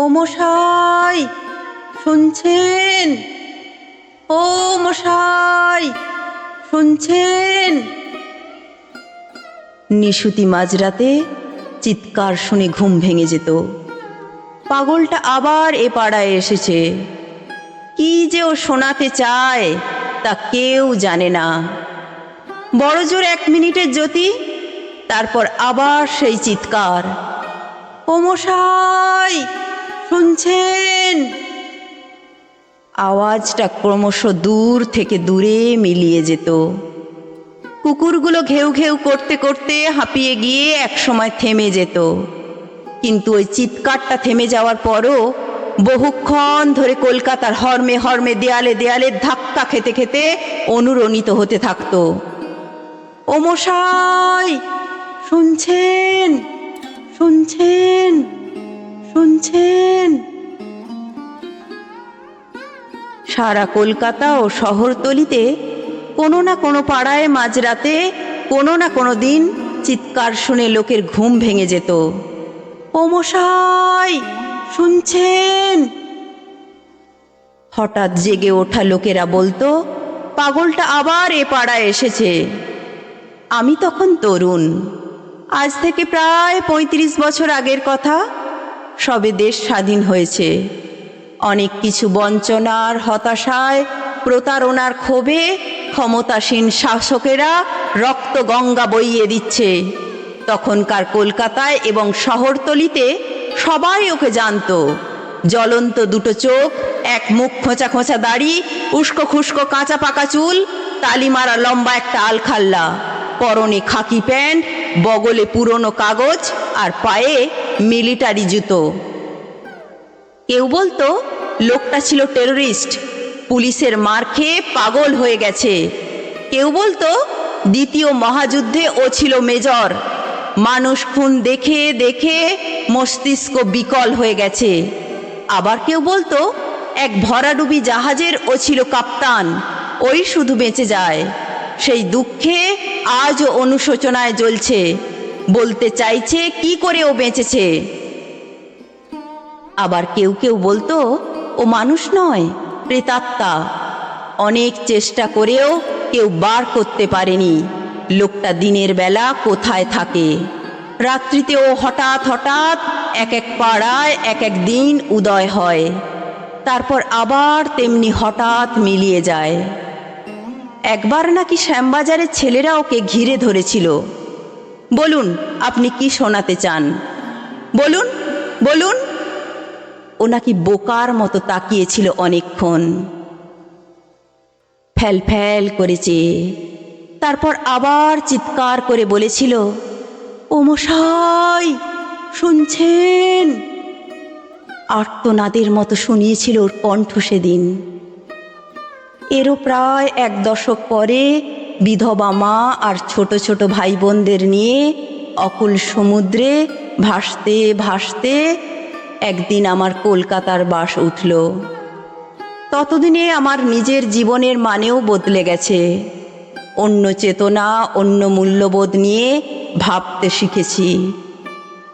ও মশাই, শুনছেন? ও মশাই, শুনছেন? নিশুতি মাঝরাতে চিৎকার শুনে ঘুম ভেঙে যেত। পাগলটা আবার এ পাড়ায় এসেছে। কি যে ও শোনাতে চায়, তা কেউ জানে না। বড় জোর এক মিনিটের জ্যোতি, তারপর আবার সেই চিৎকার। ও মশাই শুনছেন? আওয়াজটা ক্রমশ দূর থেকে দূরে মিলিয়ে যেত। কুকুরগুলো ঘেউ ঘেউ করতে করতে হাঁপিয়ে গিয়ে একসময় থেমে যেত। কিন্তু ওই চিৎকারটা থেমে যাওয়ার পরও বহুক্ষণ ধরে কলকাতার হর্মে হর্মে দেয়ালে দেয়ালে ধাক্কা খেতে খেতে অনুরণিত হতে থাকতো। ও মশাই, শুনছেন? শুনছেন? শুনছেন? সারা কলকাতা ও শহরতলিতে কোনো না কোনো পাড়ায় মাঝরাতে কোনো না কোনো দিন চিৎকার শুনে লোকের ঘুম ভেঙে যেত। ও মশাই, শুনছেন? হঠাৎ জেগে ওঠা লোকেরা বলতো, পাগলটা আবার এ পাড়ায় এসেছে। আমি তখন তরুণ। আজ থেকে প্রায় পঁয়ত্রিশ বছর আগের কথা। সবে দেশ স্বাধীন হয়েছে। অনেক কিছু বঞ্চনার হতাশায় প্রতারণার ক্ষোভে ক্ষমতাসীন শাসকেরা রক্ত গঙ্গা বইয়ে দিচ্ছে। তখনকার কলকাতায় এবং শহরতলিতে সবাই ওকে জানতো। জ্বলন্ত দুটো চোখ, এক মুখ খোঁচা খোঁচা দাড়ি, উস্কো খুস্কো কাঁচা পাকা চুল তালিমারা লম্বা একটা আলখাল্লা। পরনে খাকি প্যান্ট, বগলে পুরনো কাগজ আর পায়ে মিলিটারি জুতো। কেউ বলতো, লোকটা ছিল টেররিস্ট, পুলিশের মার খেয়ে পাগল হয়ে গেছে। কেউ বলতো, দ্বিতীয় মহাযুদ্ধে ও ছিল মেজর। মানুষ খুন দেখে দেখে মস্তিষ্ক বিকল হয়ে গেছে। আবার কেউ বলতো, এক ভরাডুবি জাহাজের ও ছিল কাপ্তান, ওই শুধু বেঁচে যায়। সেই দুঃখে আজও অনুশোচনায় জ্বলছে। বলতে চাইছে, কি করে ও বেঁচেছে? আবার কেউ কেউ বলতো, ও মানুষ নয়, প্রেতাত্মা। অনেক চেষ্টা করেও কেউ বার করতে পারেনি। লোকটা দিনের বেলা কোথায় থাকে? রাত্রিতে ও হঠাৎ হঠাৎ এক এক পাড়ায় এক এক দিন উদয় হয়। তারপর আবার তেমনি হঠাৎ মিলিয়ে যায়। একবার নাকি শ্যামবাজারের ছেলেরা ওকে ঘিরে ধরেছিল। বলুন, আপনি কি শোনাতে চান? বলুন বলুন। ও নাকি বোকার মতো তাকিয়েছিল অনেকক্ষণ। ফ্যাল ফ্যাল করেছে। তারপর আবার চিৎকার করে বলেছিল, ও মশাই, শুনছেন? আর্তনাদের মতো শুনিয়েছিল ওর কণ্ঠ সেদিন। এরও প্রায় এক দশক পরে বিধবা মা আর ছোট ছোট ভাই বোনদের নিয়ে অকুল সমুদ্রে ভাসতে ভাসতে একদিন আমার কলকাতার বাস উঠল। ততদিনে আমার নিজের জীবনের মানেও বদলে গেছে। অন্য চেতনা, অন্য মূল্যবোধ নিয়ে ভাবতে শিখেছি।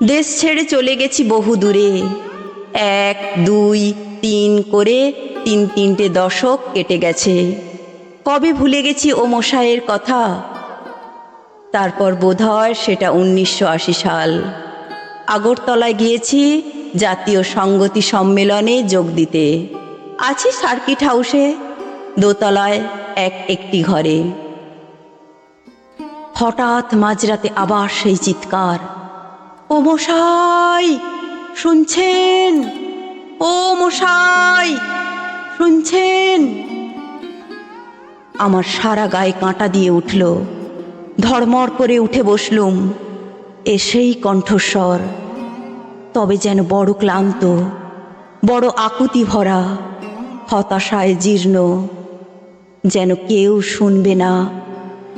দেশ ছেড়ে চলে গেছি বহু দূরে। এক, দুই, তিন করে তিন তিনটে দশক কেটে গেছে। কবে ভুলে গেছি ও মশাইয়ের কথা? তারপর বোধহয় সেটা উনিশশো আশি সাল। আগরতলায় গিয়েছি জাতীয় সংগতি সম্মেলনে যোগ দিতে। আছি সার্কিট হাউসে, দোতলায় এক একটি ঘরে। হঠাৎ মাঝরাতে আবার সেই চিৎকার। ও মশাই, শুনছেন? ও মশাই, শুনছেন? আমার সারা গায়ে কাঁটা দিয়ে উঠল। ধর্মর করে উঠে বসলুম এসেই কণ্ঠস্বর। তবে যেন বড় ক্লান্ত, বড় আকুতি ভরা, হতাশায় জীর্ণ, যেন কেউ শুনবে না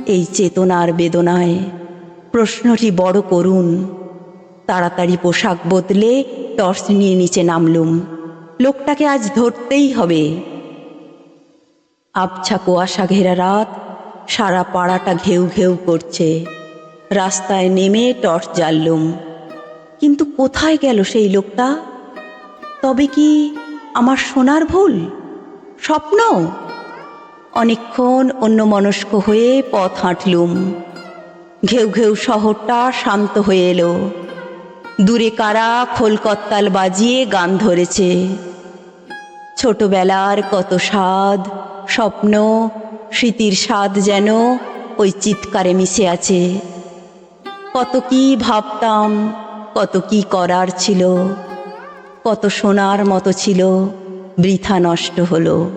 এই চেতনার বেদনায়। প্রশ্নটি বড় করুন তাড়াতাড়ি পোশাক বদলে টর্চ নিয়ে নিচে নামলুম। লোকটাকে আজ ধরতেই হবে। আবছা কুয়াশা ঘেরা রাত, সারা পাড়াটা ঘেউ ঘেউ করছে। রাস্তায় নেমে টর্চ জ্বাললুম। কিন্তু কোথায় গেল সেই লোকটা? তবে কি আমার সোনার ভুল? স্বপ্ন? অনেকক্ষণ অন্যমনস্ক হয়ে পথ হাঁটলুম। ঘেউ ঘেউ শহরটা শান্ত হয়ে এলো। দূরে কারা খোলকত্তাল বাজিয়ে গান ধরেছে। ছোটবেলার কত স্বাদ স্বপ্ন, স্মৃতির স্বাদ যেন ওই চিৎকারে মিশে আছে। কত কি ভাবতাম, কত কি করার ছিল, কত সোনার মতো ছিল, বৃথা নষ্ট হলো।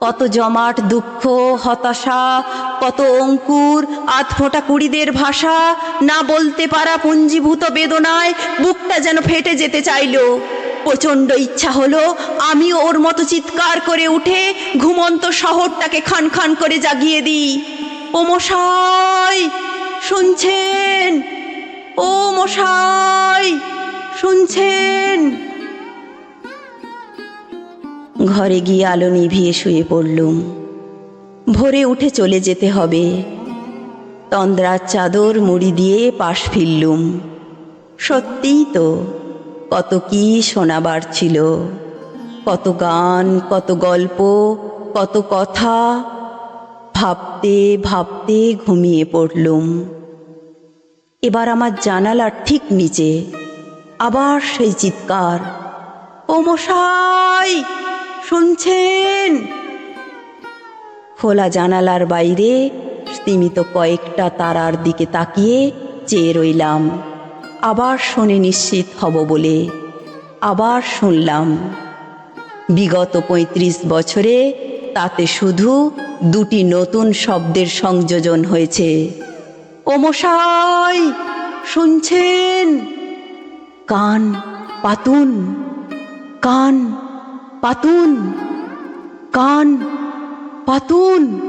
কত জমাট দুঃখ, হতাশা, কত অঙ্কুর আধফোঁটা কুড়িদের ভাষা, না বলতে পারা পুঞ্জীভূত বেদনায়, বুকটা যেন ফেটে যেতে চাইলো। প্রচণ্ড ইচ্ছা হলো আমি ওর মতো চিৎকার করে উঠে ঘুমন্ত শহরটাকে খান খান করে জাগিয়ে দিই। ও মশাই, শুনছেন? ও মশাই, শুনছেন? ঘরে গিয়ে আলো নিভিয়ে শুয়ে পড়লুম। ভোরে উঠে চলে যেতে হবে। তন্দ্রার চাদর মুড়ি দিয়ে পাশ ফিরলুম। সত্যিই তো কত কি শোনাবার ছিল। কত গান, কত গল্প, কত কথা। ভাবতে ভাবতে ঘুমিয়ে পড়লুম। এবার আমার জানালার ঠিক নিচে আবার সেই চিৎকার, ও মশাই, শুনছেন? খোলা জানালার বাইরে স্তিমিত কয়েকটা তারার দিকে তাকিয়ে চেয়ে রইলাম। আবার শুনে নিশ্চিত হব বলে আবার শুনলাম। বিগত পঁয়ত্রিশ বছরে তাতে শুধু দুটি নতুন শব্দের সংযোজন হয়েছে। ও মশাই, শুনছেন? কান পাতুন কান পাতুন কান পাতুন।